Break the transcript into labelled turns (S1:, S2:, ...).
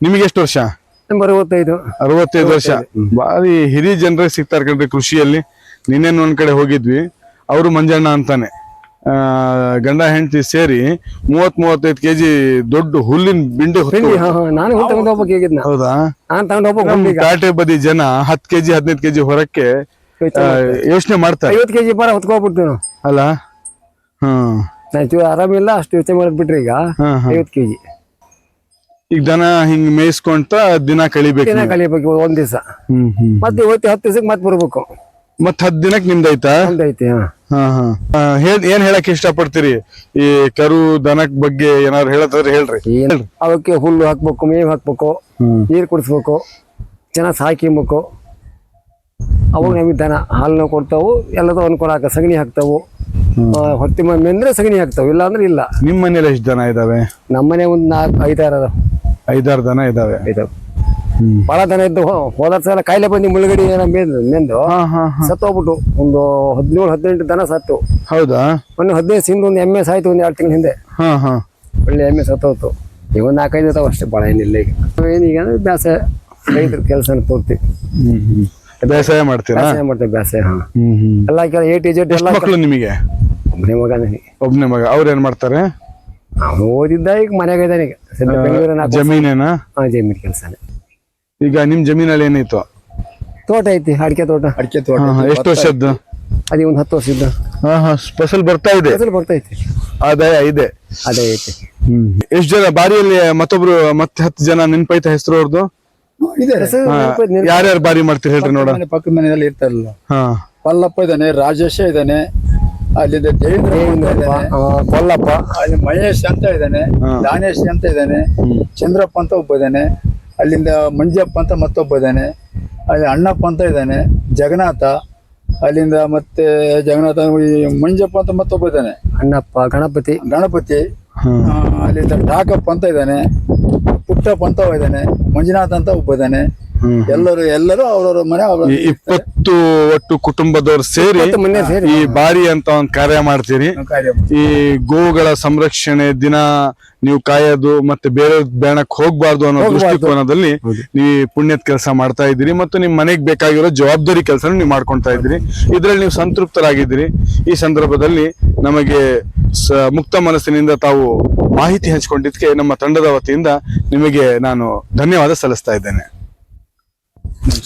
S1: ನಿಮಗೆ ಎಷ್ಟು ವರ್ಷ?
S2: ಅರವತ್ತೈದು.
S1: ಅರವತ್ತೈದು ವರ್ಷ. ಬಾರಿ ಹಿರಿಯ ಜನರಿಗೆ ಸಿಗ್ತಾರೆ ಕಣ್ರಿ ಕೃಷಿಯಲ್ಲಿ. ನಿನ್ನೇನು ಒಂದ್ ಕಡೆ ಹೋಗಿದ್ವಿ. ಅವರು ಮಂಜಣ್ಣ ಅಂತಾನೆ. ಗಂಡ ಹೆಂಡತಿ ಸೇರಿ ಮೂವತ್ ಮೂವತ್ತೈದು ಕೆಜಿ ದೊಡ್ಡ ಹುಲ್ಲಿನ ಬಿಂಡು ಹೌದಾ? ಕಾಟೆ ಬದಿ ಜನ ಹತ್ ಕೆಜಿ ಹದಿನೈದು ಕೆಜಿ ಹೊರಕ್ಕೆ ಯೋಚನೆ ಮಾಡ್ತಾರೆ.
S2: ಐವತ್ತು ಕೆಜಿ ಬರ ಹೊತ್ಕೊಬಿಡ್ತೀವಿ
S1: ಅಲ್ಲ? ಹ್ಮ್.
S2: ಆರಾಮಿಲ್ಲ ಅಷ್ಟು ಯೋಚನೆ ಮಾಡಿದ್ಬಿಟ್ರಿ ಈಗ. ಐವತ್ತು ಕೆಜಿ.
S1: ಈಗ ದನ ಹಿಂಗ್ ಮೇಯಿಸ್ಕೊಂತ ದಿನ ಕಳಿಬೇಕು
S2: ದಿನ ಕಳಿಬೇಕು ಒಂದ್ ದಿವಸ.
S1: ಹ್ಮ್ ಹ್ಮ್
S2: ಮತ್ತೆ ಇವತ್ತು ಹತ್ತು ದಿವಸಕ್ಕೆ ಮತ್ತೆ ಬರ್ಬೇಕು.
S1: ಮತ್ ಹತ್ ದಿನಕ್ ನಿಮ್ದೈತಾ?
S2: ಒಂದೈತಿ ಹಾ.
S1: ಹಾ ಹಾ. ಆ, ಹೇಳ್ ಏನ್ ಹೇಳಕ್ ಇಷ್ಟಪಡ್ತೀರಿ? ಈ ಕರು ದನಕ್ ಬಗ್ಗೆ ಏನಾದ್ರು ಹೇಳತ್ತಾದ್ರೆ ಹೇಳ್ರಿ.
S2: ಏನ್? ಅವಕ್ಕೆ ಹುಲ್ಲು ಹಾಕ್ಬೇಕು ಮೇವು ಹಾಕ್ಬೇಕು
S1: ನೀರ್
S2: ನೀರು ಕುಡಿಸ್ಬೇಕು ಚೆನ್ನಾಗಿ ಸಾಕಿಬೇಕು ಅವಾಗ ನಮಗೆ ದನ ಹಾಲನ್ನ ಕೊಡ್ತಾವು ಎಲ್ಲದ ಅನುಕೂಲ ಹಾಕ ಸಗಣಿ ಹಾಕ್ತಾವು. ಆ, ಹೊಟ್ಟಿ ಮನೆ ಅಂದ್ರೆ ಸಗಣಿ ಹಾಕ್ತಾವು ಇಲ್ಲ ಅಂದ್ರೆ ಇಲ್ಲ.
S1: ನಿಮ್ ಮನೇಲಿ ಎಷ್ಟು ದನ ಇದಾವೆ?
S2: ನಮ್ಮನೆ ಒಂದು ನಾಲ್ಕು ಐದಾರು ಅದಾವ.
S1: ಐದಾರು ದನ ಇದಾವೆ.
S2: ಐದಾವ್ ಬಹಳ ದನ ಇದ್ದು ಹೋದ ಸಲ ಕಾಯಿಲೆ ಬಂದು ಮುಳುಗಡೆ ಮೇಂದು ಸತ್ತೋಗ್ಬಿಟ್ಟು ಒಂದು ಹದಿನೇಳು ಹದಿನೆಂಟು ದನ ಸತ್ತು.
S1: ಹೌದಾ?
S2: ಒಂದು ಹದಿನೈದು ಹಿಂದೆ ಒಂದು ಎಮ್ಮೆ ಸಾಯ್ತು ಒಂದು ಎರಡು ತಿಂಗಳ ಹಿಂದೆ.
S1: ಹಾ ಹಾ.
S2: ಒಳ್ಳೆ ಎಮ್ಮೆ ಸತ್ತೋತು ಈಗ ಒಂದು ನಾಲ್ಕೈದು ಇದಾವೆ ಅಷ್ಟೇ ಭಾಳ ಏನಿಲ್ಲ ಈಗ. ಏನೀಗ ಬ್ಯಾಸ. ರೈತರ ಕೆಲಸನ ಪೂರ್ತಿ.
S1: ಬೇಸಾಯ ಮಾಡ್ತೀರಾ?
S2: ಬೇಸಾಯ ಮಾಡ್ತೇವೆ ಬೇಸಾಯ ಹಾ. ಎಲ್ಲ ಕೆಲ ಎ ಟಿ ಜೆಡ್ ಎಲ್ಲ
S1: ಮಕ್ಕಳು ನಿಮಗೆ?
S2: ಒಬ್ಬನೇ ಮಗ ನನಗೆ
S1: ಒಬ್ನೇ ಮಗ. ಅವ್ರ ಏನ್ ಮಾಡ್ತಾರೆ?
S2: ಅವನು ಓದಿದ್ದ ಈಗ ಮನೆಯಾಗ ಇದ್ದಾನೆ ಈಗ. ಸದ್ಯ ಬೆಂಗಳೂರಿನ
S1: ಜಮೀನೇನಾ?
S2: ಹಾ ಜಮೀನು ಕೆಲಸನೇ
S1: ಈಗ ನಿಮ್ ಜಮೀನಲ್ಲಿ ಏನಿತ್ತು?
S2: ತೋಟ ಐತಿ ಅಡಿಕೆ ತೋಟ.
S3: ಅಡಿಕೆ ತೋಟ.
S1: ಎಷ್ಟು ವರ್ಷದ್ದು?
S2: ಅದೇ ಒಂದು ಹತ್ತು ವರ್ಷದ್ದು.
S1: ಹಾ ಹಾ ಫಸಲ್ ಬರ್ತಾ ಇದೆ?
S2: ಫಸಲು ಬರ್ತೈತಿ
S1: ಆದಾಯ ಇದೆ?
S2: ಅದೇ ಐತಿ.
S1: ಹ್ಮ್. ಎಷ್ಟು ಜನ ಬಾರಿಯಲ್ಲಿ ಮತ್ತೊಬ್ರು ಮತ್ತೆ ಹತ್ತು ಜನ ನೆನ್ಪೈತ ಹೆಸರು ಅವ್ರದ್ದು
S3: ಇದೆ
S1: ಯಾರ್ಯಾರು ಬಾರಿ ಮಾಡ್ತೀರಿ ಹೇಳ್ರಿ ನೋಡ
S3: ಮನೆ ಪಕ್ಕದ ಮನೆಯಲ್ಲಿ ಇರ್ತಾರಲ್ಲ.
S1: ಹಾ.
S3: ಪಲ್ಲಪ್ಪ ಇದ್ದಾನೆ ರಾಜೇಶ ಇದ್ದಾನೆ ಅಲ್ಲಿಂದ ದೇವೇಂದ್ರ
S2: ಕೊಲ್ಲಪ್ಪ.
S3: ಅಲ್ಲಿ ಮಹೇಶ್ ಅಂತ ಇದ್ದಾನೆ ದಾನೇಶ್ ಅಂತ ಇದ್ದಾನೆ ಚಂದ್ರಪ್ಪ ಅಂತ ಒಬ್ಬ ಇದ್ದಾನೆ ಅಲ್ಲಿಂದ ಮಂಜಪ್ಪ ಅಂತ ಮತ್ತೊಬ್ಬ ಇದ್ದಾನೆ ಅಲ್ಲಿ ಅಣ್ಣಪ್ಪ ಅಂತ ಇದ್ದಾನೆ ಜಗನ್ನಾಥ ಅಲ್ಲಿಂದ ಮತ್ತೆ ಜಗನ್ನಾಥ ಮಂಜಪ್ಪ ಅಂತ ಮತ್ತೊಬ್ಬ ಇದ್ದಾನೆ.
S2: ಅಣ್ಣಪ್ಪ ಗಣಪತಿ.
S3: ಗಣಪತಿ ಅಲ್ಲಿಂದ ಡಾಕಪ್ಪ ಅಂತ ಇದ್ದಾನೆ ಪುಟ್ಟಪ್ಪ ಅಂತ ಇದ್ದಾನೆ ಮಂಜುನಾಥ್ ಅಂತ ಒಬ್ಬ ಇದ್ದಾನೆ. ಎಲ್ಲರೂ ಎಲ್ಲರೂ ಅವರವರ ಮನೆ ಅವ್ರ
S1: ಇಪ್ಪತ್ತು ಒಟ್ಟು ಕುಟುಂಬದವ್ರು ಸೇರಿ ಈ ಬಾರಿ ಅಂತ ಒಂದು ಕಾರ್ಯ ಮಾಡ್ತೀರಿ.
S3: ಕಾರ್ಯ
S1: ಈ ಗೋವುಗಳ ಸಂರಕ್ಷಣೆ ದಿನ ನೀವು ಕಾಯೋದು ಮತ್ತೆ ಬೇರೆ ಬೇಣಕ್ ಹೋಗ್ಬಾರ್ದು ಅನ್ನೋ ದೃಷ್ಟಿಕೋನದಲ್ಲಿ ನೀವು ಪುಣ್ಯದ ಕೆಲಸ ಮಾಡ್ತಾ ಇದ್ದೀರಿ ಮತ್ತು ನಿಮ್ ಮನೆಗ್ ಬೇಕಾಗಿರೋ ಜವಾಬ್ದಾರಿ ಕೆಲಸ ನೀವು ಮಾಡ್ಕೊಂತಾ ಇದ್ದೀರಿ. ಇದ್ರಲ್ಲಿ ನೀವು ಸಂತೃಪ್ತರಾಗಿದ್ದೀರಿ. ಈ ಸಂದರ್ಭದಲ್ಲಿ ನಮಗೆ ಮುಕ್ತ ಮನಸ್ಸಿನಿಂದ ತಾವು ಮಾಹಿತಿ ಹಂಚಿಕೊಂಡಿದ್ದಕ್ಕೆ ನಮ್ಮ ತಂಡದ ವತಿಯಿಂದ ನಿಮಗೆ ನಾನು ಧನ್ಯವಾದ ಸಲ್ಲಿಸ್ತಾ ಇದ್ದೇನೆ. Peace.